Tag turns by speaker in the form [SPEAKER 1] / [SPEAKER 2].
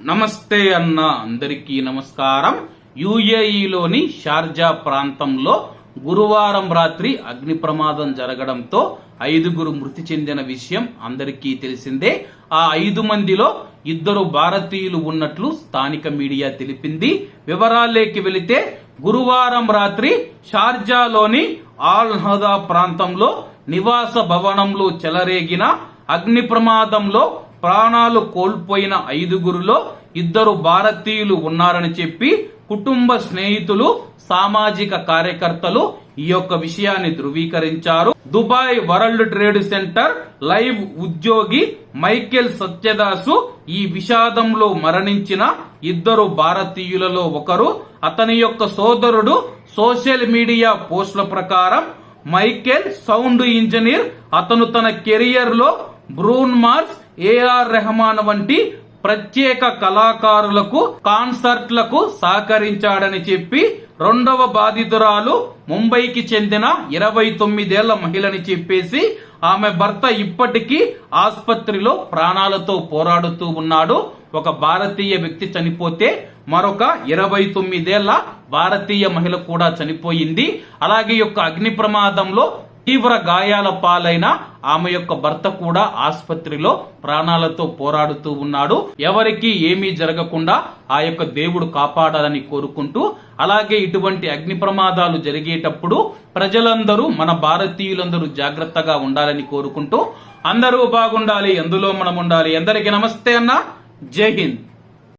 [SPEAKER 1] నమస్తే అన్న అందరికీ నమస్కారం. యుఏఈలోని షార్జా ప్రాంతంలో గురువారం రాత్రి అగ్ని ప్రమాదం జరగడంతో ఐదుగురు మృతి చెందిన విషయం అందరికీ తెలిసిందే. ఆ ఐదు మందిలో ఇద్దరు భారతీయులు ఉన్నట్లు స్థానిక మీడియా తెలిపింది. వివరాలేకి వెళితే గురువారం రాత్రి షార్జాలోని ఆల్ హదా ప్రాంతంలో నివాస భవనంలో చెలరేగిన అగ్ని ప్రమాదంలో ప్రాణాలు కోల్పోయిన ఐదుగురులో ఇద్దరు భారతీయులు ఉన్నారని చెప్పి కుటుంబ స్నేహితులు సామాజిక కార్యకర్తలు ఈ యొక్క విషయాన్ని ధృవీకరించారు. Dubai world trade centre live ఉద్యోగి మైకేల్ సత్యదాసు ఈ విషాదంలో మరణించిన ఇద్దరు భారతీయులలో ఒకరు. అతని యొక్క సోదరుడు సోషల్ మీడియా పోస్టుల ప్రకారం మైకేల్ సౌండ్ ఇంజనీర్. అతను తన కెరియర్లో బ్రూన్ మార్స్ ఏఆర్ రెహమాన్ వంటి ప్రత్యేక కళాకారులకు కాన్సర్ట్లకు సహకరించాడని చెప్పి రెండవ బాధితురాలు ముంబైకి చెందిన ఇరవై తొమ్మిదేళ్ళ మహిళని చెప్పేసి ఆమె భర్త ఇప్పటికీ ఆసుపత్రిలో ప్రాణాలతో పోరాడుతూ ఉన్నాడు. ఒక భారతీయ వ్యక్తి చనిపోతే మరొక ఇరవై తొమ్మిదేళ్ళ భారతీయ మహిళ కూడా చనిపోయింది. అలాగే యొక్క అగ్ని ప్రమాదంలో తీవ్ర గాయాల పాలైన ఆమె యొక్క భర్త కూడా ఆసుపత్రిలో ప్రాణాలతో పోరాడుతూ ఉన్నాడు. ఎవరికి ఏమీ జరగకుండా ఆ యొక్క దేవుడు కాపాడాలని కోరుకుంటూ అలాగే ఇటువంటి అగ్ని ప్రమాదాలు జరిగేటప్పుడు ప్రజలందరూ మన భారతీయులందరూ జాగ్రత్తగా ఉండాలని కోరుకుంటూ అందరూ బాగుండాలి ఎందులో మనం ఉండాలి. అందరికీ నమస్తే అన్న. జై హింద్.